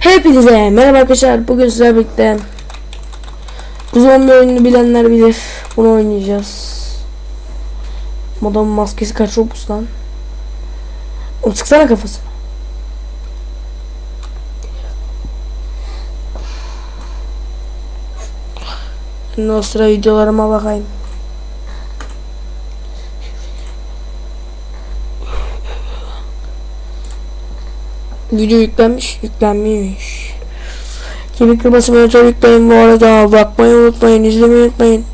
Hepinize merhaba arkadaşlar. Bugün sizlerle birlikte bu zombi oyununu bilenler bilir. Bunu oynayacağız. Modamın maskesi kaç robux lan? Oğlum sıksana kafasını. Şimdi o sıra videolarıma bakayım. Video yüklenmiş, yüklenmiş. Kemik kırması monitör yükleyin bu arada. Bakmayı unutmayın, izlemeyi unutmayın.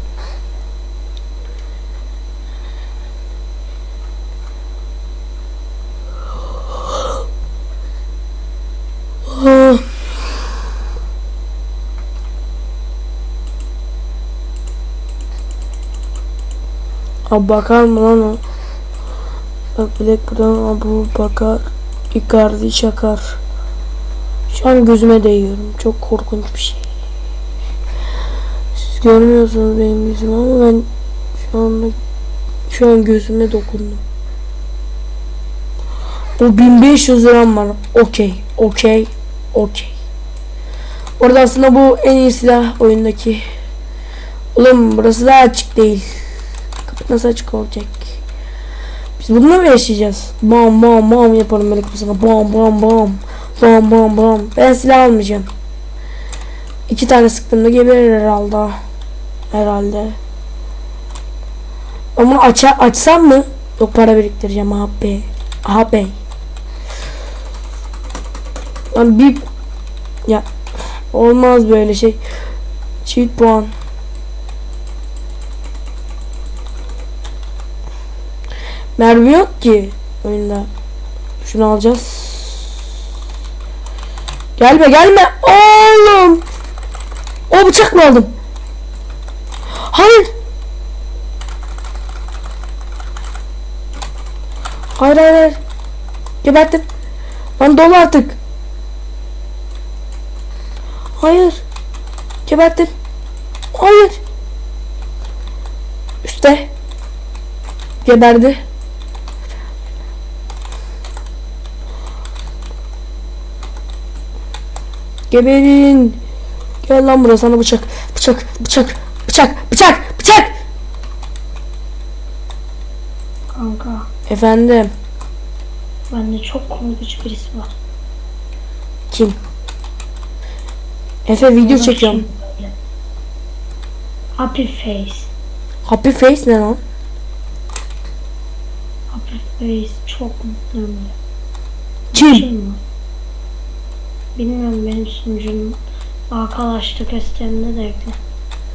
Ah. Abi bakar mı lan o? Bak bilek buradan Abu Bakar Icardi Çakar. Şu an gözüme değiyorum. Çok korkunç bir şey. Siz görmüyorsunuz benim yüzümü ama ben şu anda şu an gözüme dokundum. Bu 1500 liram var. Okey okey okey. Orada aslında bu en iyi silah oyundaki. Oğlum burası daha açık değil. Kapı nasıl açık olacak biz bununla mı yaşayacağız? Bam bam bam yaparım böyle kafasına. Bam bam bam. Bam bam bam. Ben silah almayacağım. İki tane sıktığımda geberir herhalde. Herhalde. Ama aça, açsam mı? Yok para biriktireceğim abi. Abi. Lan bir ya olmaz böyle şey. Çift puan. Mermi yok ki oyunda. Şunu alacağız. Gelme gelme oğlum. O bıçak mı aldım? Hayır. Hayır hayır hayır. Gebertim. Lan dolu artık. Hayır. Gebertim. Hayır. Üste. Geberdi. Geberin. Gel lan buraya sana bıçak. Bıçak, bıçak, bıçak, bıçak, bıçak. Kanka Efendim, bende çok korkunç birisi var. kim? Efe video Bak çekiyorum. Happy face. Happy face ne lan? Happy face çok mutluyum. Kim? Kim? Bilmiyorum benim sunucum arkadaşlık isteğimde de ekle.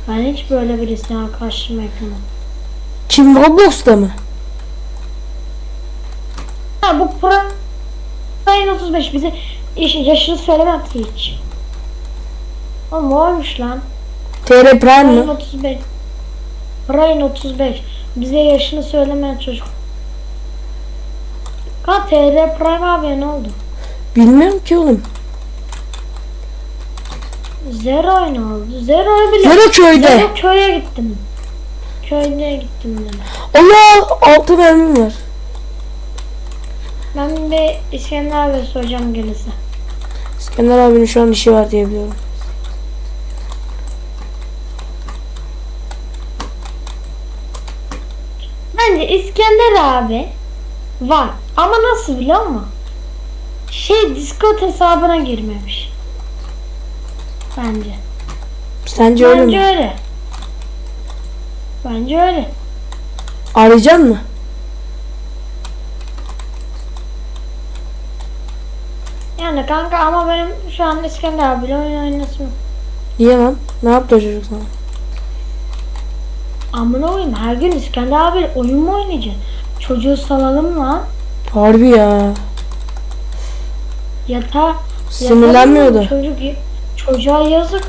Ben hiç böyle birisine arkadaşlığımı eklemem. Kim Roblox'ta mı? Ha bu pro Prime 35 bize yaşını söylemedi hiç. Oğlum oymuş lan. TR Prime mı? 35. Prime 35. Bize yaşını söylemeyen çocuk. Ka TR Prime abi ne oldu? Bilmiyorum ki oğlum. Zero ne oldu? Zero bile. Zero köyde. Zero köye gittim. Köyde gittim dedim. Allah altı mermim var. Ben bir İskender abi soracağım gelirse. İskender abinin şu an işi var diye biliyorum. Bence İskender abi var. Ama nasıl biliyor musun? Şey Discord hesabına girmemiş. Bence. Sence öyle Bence mi? öyle. Bence öyle. Arayacaksın mı? Yani kanka ama benim şu an İskender abiyle oyun oynasım. yok. Niye lan? Ne yaptı o çocuk sana? Amına koyayım her gün İskender abiyle oyun mu oynayacaksın? Çocuğu salalım lan. Harbi ya. Yatar. Sinirlenmiyor yatalım da. Çocuk, çocuğa yazık.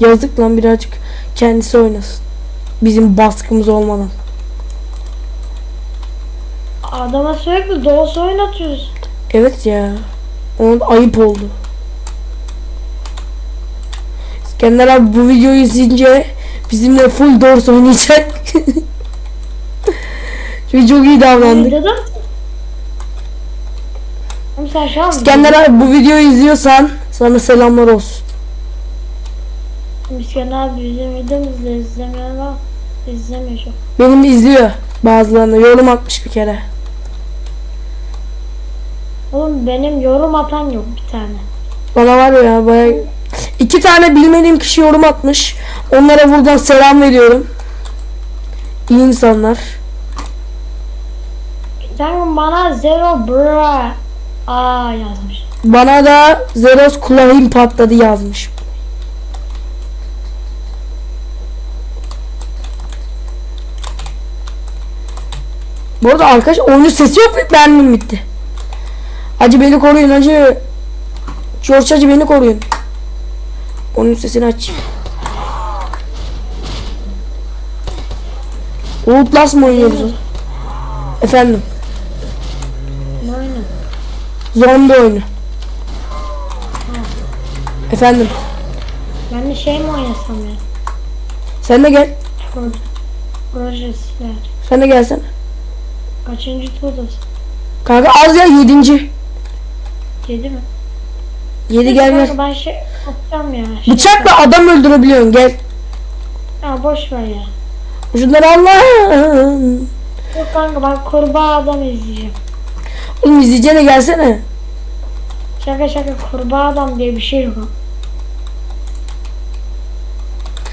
Yazık lan birazcık kendisi oynasın. Bizim baskımız olmadan. Adama sürekli doğusu oynatıyoruz. Evet ya. Onun ayıp oldu. İskender abi bu videoyu izleyince bizimle full Doors oynayacak. Çünkü çok iyi davrandık. İskender abi bu videoyu izliyorsan Sana selamlar olsun. İskender abi bizim videomuzda izlemiyor var. İzlemiyor. Benim izliyor bazılarını. Yorum atmış bir kere. Oğlum benim yorum atan yok bir tane. Bana var ya baya... iki tane bilmediğim kişi yorum atmış. Onlara buradan selam veriyorum. İyi insanlar. Sen bana zero bra aa yazmış. Bana da Zeros kulağım patladı yazmış. Bu arada arkadaş oyunun sesi yok benim bitti. Hacı beni koruyun hacı. George hacı beni koruyun. Oyunun sesini aç. Outlast mı oynuyoruz? Efendim. Ne oyunu? Zombi oyunu. Efendim. Ben de şey mi oynasam ya? Sen de gel. Projesiler. Sen de gelsene. Kaçıncı turdasın? Kanka az ya yedinci. Yedi mi? Yedi gel gel. Kanka Ben şey atacağım ya. Şey Bıçakla adam öldürebiliyorsun gel. Ya boş ver ya. Şunları Allah. Yok kanka ben kurbağa adam izleyeceğim. Oğlum izleyeceğine gelsene. Şaka şaka kurbağa adam diye bir şey yok.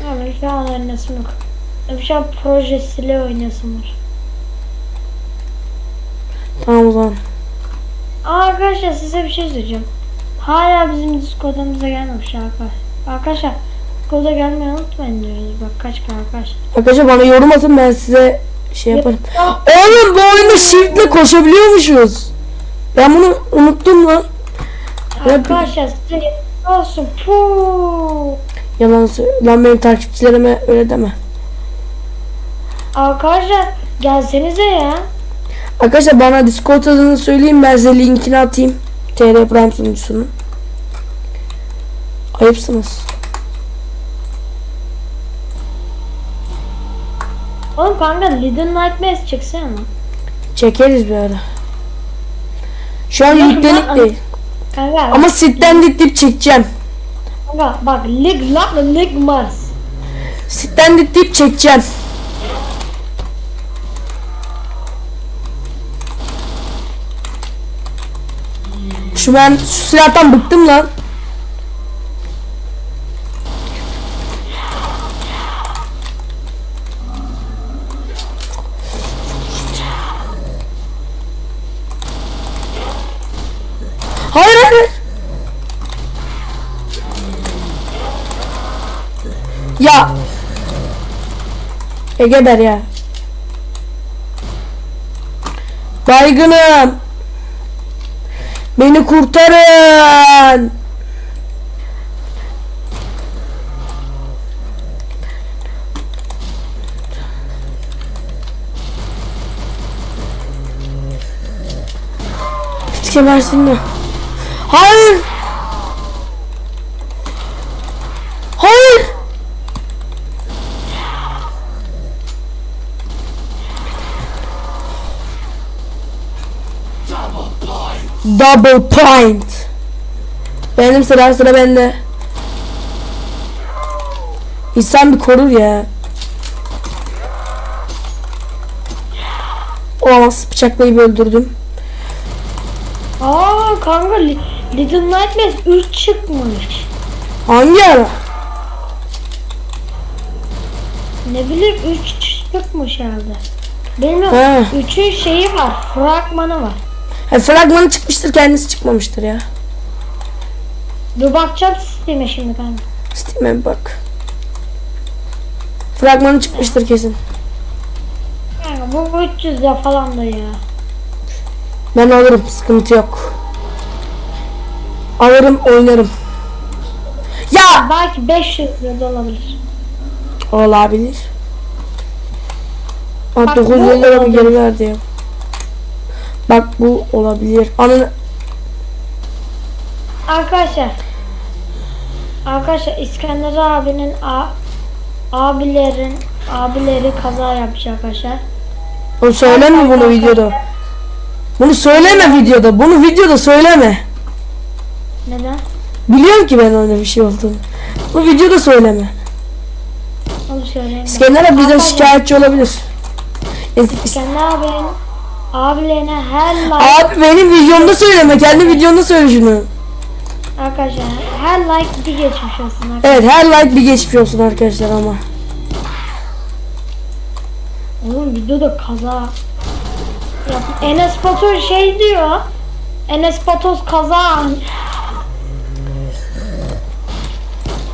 Ya ben şu an oynasım yok. Bir şey projesiyle oynasım var. Tamam o zaman. Aa, arkadaşlar size bir şey söyleyeceğim. Hala bizim Discord'umuza gelmemiş arkadaşlar. Arkadaşlar Discord'a gelmeyi unutmayın diyoruz. Bak kaç arkadaşlar. Arkadaşlar bana yorum atın ben size şey yaparım. Ya, Oğlum bu oyunda shiftle koşabiliyormuşuz. Ben bunu unuttum lan. Arkadaşlar size olsun. Puuu. Yalan söyle. Lan benim takipçilerime öyle deme. Arkadaşlar gelsenize ya. Arkadaşlar bana Discord adını söyleyeyim ben size linkini atayım. TR Prime sunucusunu. Ayıpsınız. Oğlum kanka Little Nightmares çeksene. Çekeriz bir ara. Şu an yüklenik değil. Kanka, Ama sitten ditlip çekeceğim. kanka bak Lig Lag Lig Mars. Sitten ditlip çekeceğim. Şu ben şu silahtan bıktım lan. Hayır hayır. Ya. E geber ya. Baygınım. Beni kurtarın. De. Hayır. Hayır. Double point. Benim sıra sıra bende. İnsan bir korur ya. Olamaz bıçaklayıp öldürdüm. Aa kanka Li- Little Nightmares 3 çıkmış. Hangi ara? Ne bileyim 3 çıkmış herhalde. Ha. 3'ün şeyi var. Fragmanı var. Ha, fragmanı çıkmıştır kendisi çıkmamıştır ya. Dur bakacağım sisteme şimdi kanka. Steam'e bir bak. Fragmanı çıkmıştır kesin. Bu 300 lira falan da ya. Ben alırım sıkıntı yok. Alırım oynarım. Ya Belki 500 lira da olabilir. olabilir. Bak, 950 bu lira olabilir. geri verdi ya. Bak bu olabilir. Ananı Arkadaşlar. Arkadaşlar İskender abinin a, abilerin abileri kaza yapmış arkadaşlar. Bunu söyleme bunu videoda. Bunu söyleme videoda. Bunu videoda söyleme. Neden? Biliyorum ki ben öyle bir şey olduğunu. Bu videoda söyleme. Onu söyleyeyim ben. İskender abi bizden şikayetçi olabilir. İs- İskender abinin abilerine her like Abi benim videomda söyleme. Kendi videonda söyle şunu. arkadaşlar her like bir geçmiş olsun arkadaşlar. Evet her like bir geçmiş olsun arkadaşlar ama. Oğlum videoda kaza. Ya, Enes Batur şey diyor. Enes Patos kaza.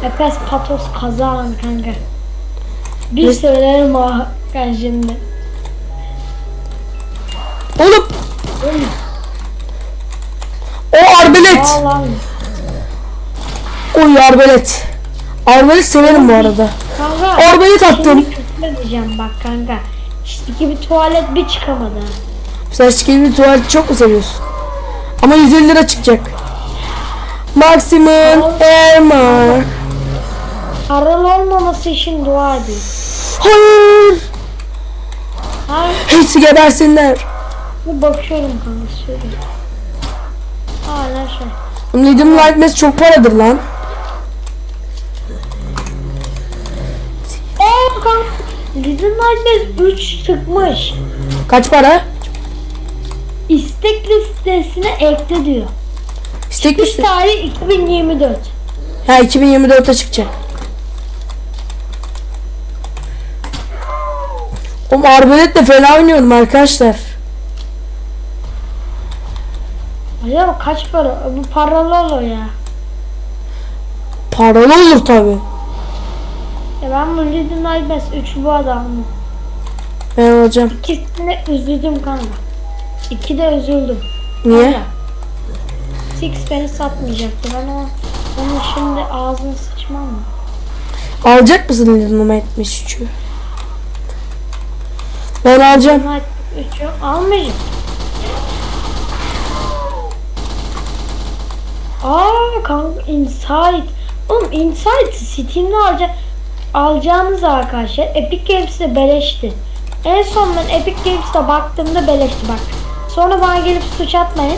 Epes Patos kaza kanka. Bir söylerim kan şimdi. Oğlum o arbelet. Ağlan. O arbelet. Arbelet severim bu arada. Kanka. Arbelet attım. Küfür edeceğim bak kanka. İşte gibi tuvalet bir çıkamadı. Sen gibi tuvaleti çok mu seviyorsun? Ama 150 lira çıkacak. Maximum Ermar. Paralı olmaması için dua edin. Hayır. Hayır. Hepsi gebersinler. Bir bakıyorum kanka söyle. Hala şey. Leading Lightness çok paradır lan. Eee kanka. Little Nightmares 3 çıkmış. Kaç para? İstek listesine ekle diyor. İstek Çıkış misin? tarihi 2024. Ha 2024'te çıkacak. Oğlum arbeletle fena oynuyorum arkadaşlar. Acaba kaç para? Bu paralı olur ya. Paralı olur tabi. Ya ben bu Little Nightmares 3 bu adamım. Ben alacağım. İkisine üzüldüm kanka. İki de üzüldüm. Niye? Kanka, Six beni satmayacaktı. Ben o onun şimdi ağzını sıçmam mı? Alacak mısın Leading 73'ü? Ben alacağım. Night 3'ü almayacağım. Aa kanka Insight. Oğlum Insight'ı Steam'de alacak alacağınız arkadaşlar Epic Games'te beleşti. En son ben Epic Games'te baktığımda beleşti bak. Sonra bana gelip suç atmayın.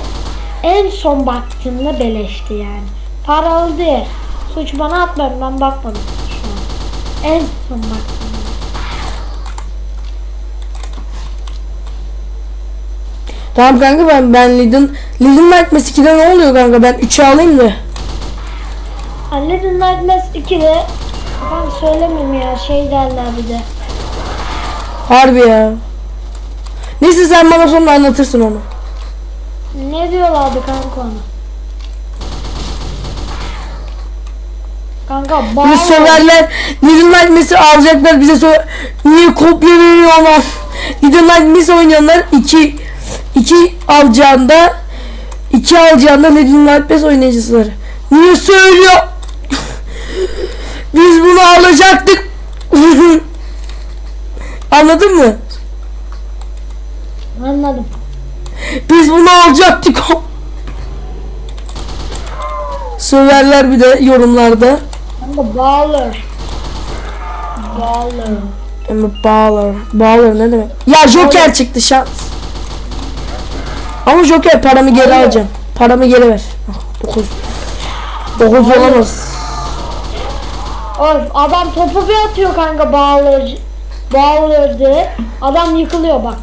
En son baktığımda beleşti yani. Paralı diye. Suç bana atmayın ben bakmadım şu an. En son baktığımda. Tamam kanka ben ben Leading Leading Lightness 2'de ne oluyor kanka? Ben 3'ü alayım da. Little Nightmares 2'de ben söylemeyeyim ya şey derler bir de. Harbi ya. Neyse sen bana sonra anlatırsın onu. Ne diyorlardı kanka ona? Kanka Bizi bağlı. söverler. Little Nightmares'i alacaklar bize söver. Niye kopya veriyorlar? Little Nightmares oynayanlar 2 2 alacağında 2 alacağında Little Nightmares oynayıcıları. Niye söylüyor? Biz bunu alacaktık. Anladın mı? Anladım. Biz bunu alacaktık. Söverler bir de yorumlarda. Kanka bağlar. Bağlar. Ama Baller. Baller ne demek? Ya Joker çıktı şans. Ama Joker paramı geri Baller. alacağım. Paramı geri ver. 9. 9 olamaz. Of adam topu bir atıyor kanka. Bağlar diye. Adam yıkılıyor bak.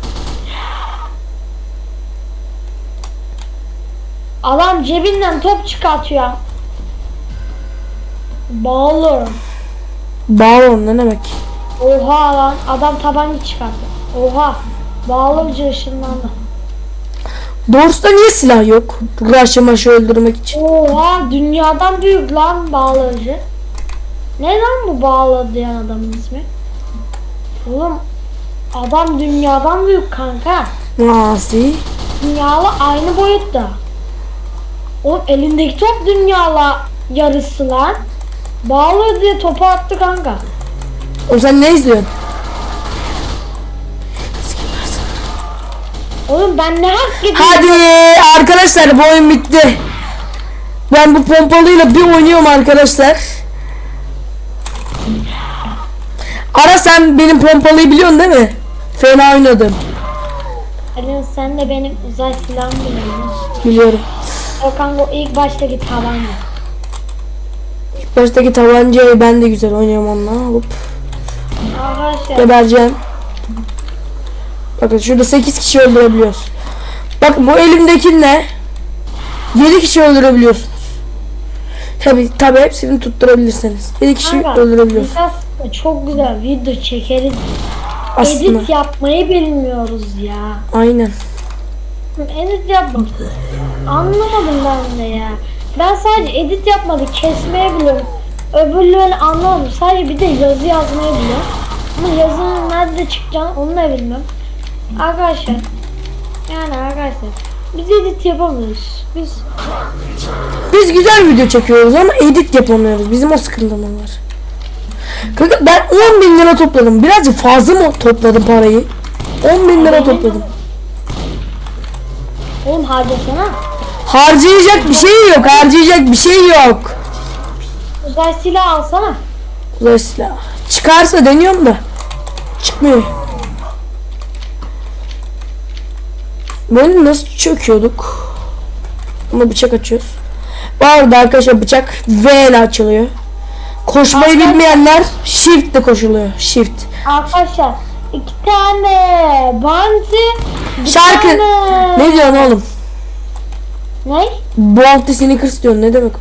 Adam cebinden top çıkartıyor. Bağlar. Baller ne demek? Oha lan adam tabanca çıkarttı. Oha. Bağlıcı ışınlandı. Doğrusu da niye silah yok? Rush'ı maşı öldürmek için. Oha dünyadan büyük lan bağlıcı. Ne lan bu bağlı diyen adamın ismi? Oğlum adam dünyadan büyük kanka. Nasıl? Dünyalı aynı boyutta. Oğlum elindeki top dünyala yarısı lan. Bağlı diye topu attı kanka. O sen ne izliyorsun? Oğlum ben ne hak ediyorum? Hadi arkadaşlar bu oyun bitti. Ben bu pompalıyla bir oynuyorum arkadaşlar. Ara sen benim pompalıyı biliyorsun değil mi? Fena oynadım. Alo sen de benim uzay silahımı biliyorsun. Biliyorum. O kanka o ilk baştaki tabanca. Baştaki tabancayı ben de güzel oynuyorum onunla. Hop. Arkadaşlar Gebereceğim. Bakın şurada 8 kişi öldürebiliyoruz. Bak bu elimdeki ne? 7 kişi öldürebiliyorsunuz. Tabi tabi hepsini tutturabilirseniz. 7 kişi kanka, öldürebiliyorsunuz. aslında çok güzel video çekeriz. Aslında. Edit yapmayı bilmiyoruz ya. Aynen. Edit yapmak. Anlamadım ben de ya. Ben sadece edit yapmadı kesmeyi biliyorum. Öbürlerini anlamadım. Sadece bir de yazı yazmayı biliyorum. Ama yazının nerede çıkacağını onu da bilmiyorum. Arkadaşlar. Yani arkadaşlar. Biz edit yapamıyoruz. Biz Biz güzel video çekiyoruz ama edit yapamıyoruz. Bizim o sıkıntımız var. Kanka ben 10 bin lira topladım. Birazcık fazla mı topladım parayı? 10 bin lira topladım. oğlum harcasana. Harcayacak bir şey yok. Harcayacak bir şey yok. Uzay silah alsana. Uzay silahı. Çıkarsa deniyorum da. Çıkmıyor. Böyle nasıl çöküyorduk? Ama bıçak açıyoruz. Bu arada arkadaşlar bıçak V ile açılıyor. Koşmayı Arkadaşlar- bilmeyenler shift de koşuluyor. Shift. Arkadaşlar iki tane bounty Şarkı. tane... Ne diyorsun oğlum? Ne? Bounty Snickers diyorsun ne demek?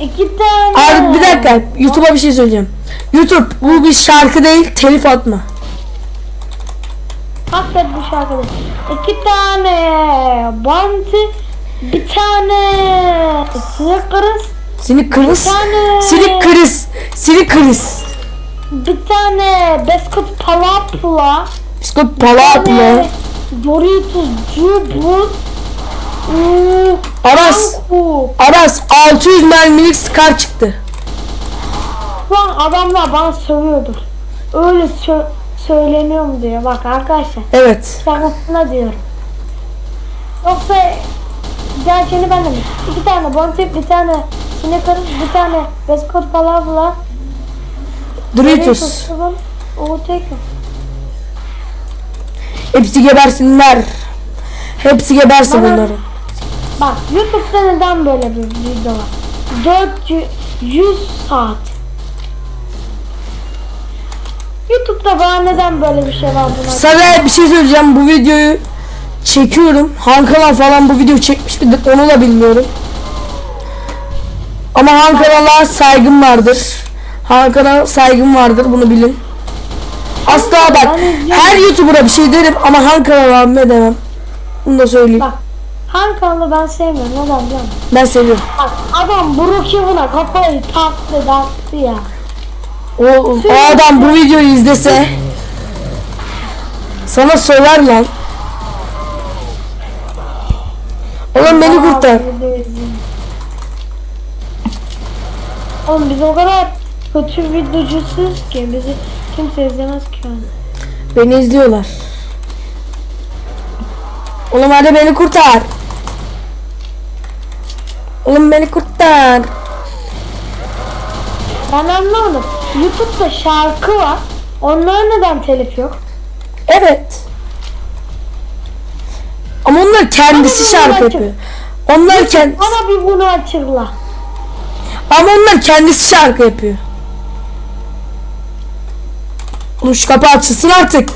İki tane. Abi bir dakika YouTube'a bir şey söyleyeceğim. YouTube bu bir şarkı değil telif atma. Bu şarkıda. İki tane bounty bir tane Snickers Snickers. Bir tane- Snickers. Snickers. bir tane Biscuit Palapla mı? tane Doritos Cubus ıı, Aras. Aras 600 mermilik Scar çıktı. Şu an adamlar bana sövüyordur. Öyle sö söyleniyor mu diyor. Bak arkadaşlar. Evet. Şakasına diyorum. Yoksa gerçeğini ben de mi? İki tane bontek, bir tane Snickers, bir tane Beskot Palavla. Doritos. O tek mi? Hepsi gebersinler. Hepsi gebersin Bana- bunların. Bak YouTube'da neden böyle bir video var? 400 saat. YouTube'da bana neden böyle bir şey var buna? Sana bir şey söyleyeceğim. Bu videoyu çekiyorum. Hankalan falan bu video çekmiş midir onu da bilmiyorum. Ama Hankalan'a saygım vardır. Hankalan'a saygım vardır bunu bilin. Asla bak her YouTuber'a bir şey derim ama Hankalan'a ne demem. Bunu da söyleyeyim. Bak Han kanalı ben sevmiyorum neden biliyor musun? Ben seviyorum. Bak adam Brookhaven'a kafayı taktı taktı ya. O, o adam bu videoyu izlese sana söyler lan. Oğlum beni kurtar. Oğlum biz o kadar kötü videocusuz ki bizi kimse izlemez ki yani. Beni izliyorlar. Oğlum hadi beni kurtar. Oğlum beni kurtar. Ben anlamadım. YouTube'da şarkı var. Onlara neden telif yok? Evet. Ama onlar kendisi Ama şarkı yapıyor. Onlar kend Bana bir bunu açıkla. ama onlar kendisi şarkı yapıyor. Oğlum şu kapı açılsın artık.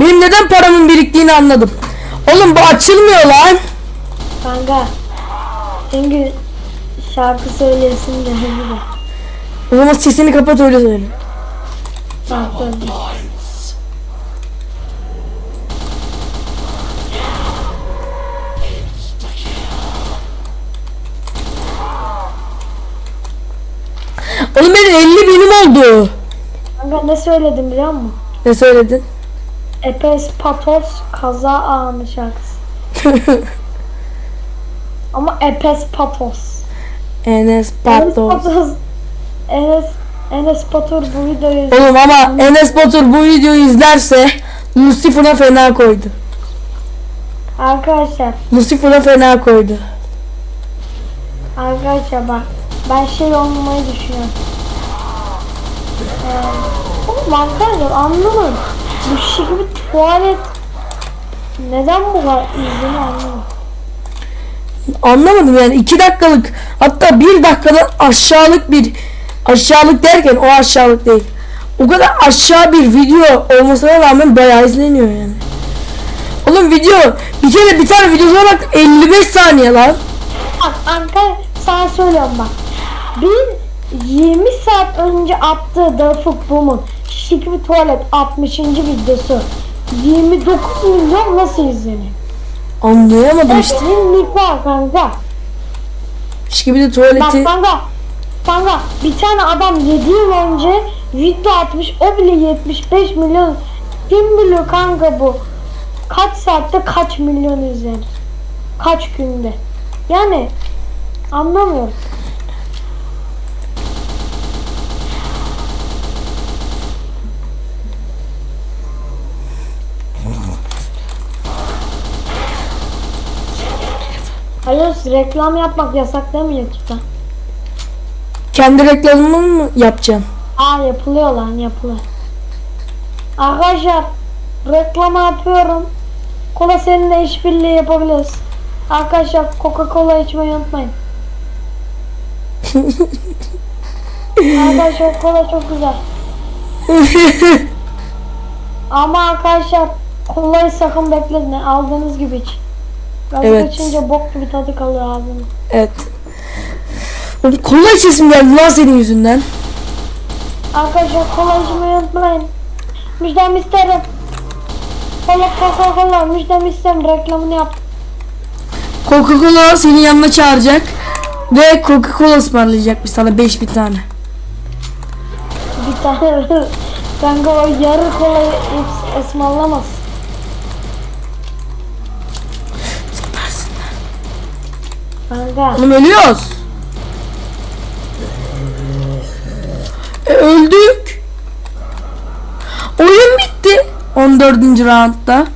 Benim neden paramın biriktiğini anladım. Oğlum bu açılmıyor lan. Kanka. Çünkü şarkı söylesin de hadi de. O zaman sesini kapat öyle söyle. Bak böyle. Oğlum benim 50 binim oldu. Kanka ne söyledim biliyor musun? Ne söyledin? Epes Patos kaza anı şarkısı. Ama Epes Patos. Enes. Patos. Enes, Enes Batur bu videoyu izle- Oğlum ama Enes Batur bu videoyu izlerse Lucifer'a fena koydu. Arkadaşlar, Lucifer'a fena koydu. arkadaşlar bak. Ben şey olmamayı düşünüyorum. Ee, oğlum arkadaşlar anlamadım. Bu şey gibi tuvalet neden bu kadar izleniyor anlamadım. Anlamadım yani 2 dakikalık hatta 1 dakikadan aşağılık bir aşağılık derken o aşağılık değil. O kadar aşağı bir video olmasına rağmen bayağı izleniyor yani. Oğlum video bir kere bir tane videosuna bak 55 saniye lan. Bak Anka sana söylüyorum bak. Bir 20 saat önce attığı The Boom'un Şişik bir tuvalet 60. videosu 29 milyon nasıl izleniyor? Anlayamadım işte. Var kanka. İşte bir de Bak tuvaleti kanka. Kanka bir tane adam 7 yıl önce video atmış o bile 75 milyon. Kim biliyor kanka bu? Kaç saatte kaç milyon izlenir? Kaç günde? Yani anlamıyorum. Hayır reklam yapmak yasak değil mi YouTube'da? kendi reklamını mı yapacaksın? Aa yapılıyor lan yapılıyor. Arkadaşlar reklama yapıyorum. Kola seninle işbirliği yapabiliriz. Arkadaşlar Coca-Cola içmeyi unutmayın. arkadaşlar kola çok güzel. Ama arkadaşlar kolayı sakın bekleyin. Aldığınız gibi iç. Gazı Evet. içince bok gibi tadı kalıyor ağzımda. Evet. Oğlum kola içesim geldi lan senin yüzünden. Arkadaşlar kola içmeyi unutmayın. Müjdem isterim. Kola Coca-Cola müjdem isterim reklamını yap. Coca-Cola senin yanına çağıracak. Ve Coca-Cola ısmarlayacakmış sana 5 bir tane. Bir tane kanka o yarı hiç ısmarlamaz. Kanka Oğlum ölüyoruz. E, öldük. Oyun bitti. 14. roundda.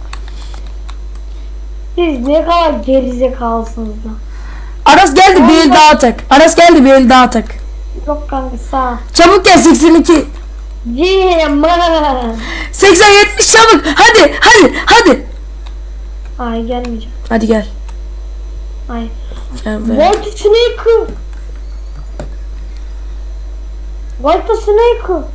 siz ne kadar gerizekalısınız lan. Aras geldi bir el daha atak. Aras geldi bir el daha atak. Yok kanka sağ. Çabuk gel 82. Yeman. 80 70 çabuk. Hadi hadi hadi. Ay gelmeyeceğim. Hadi gel. Ay. White Snake. White Snake.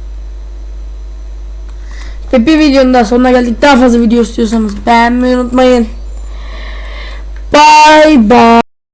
Ve bir videonun daha sonuna geldik. Daha fazla video istiyorsanız beğenmeyi unutmayın. Bye bye.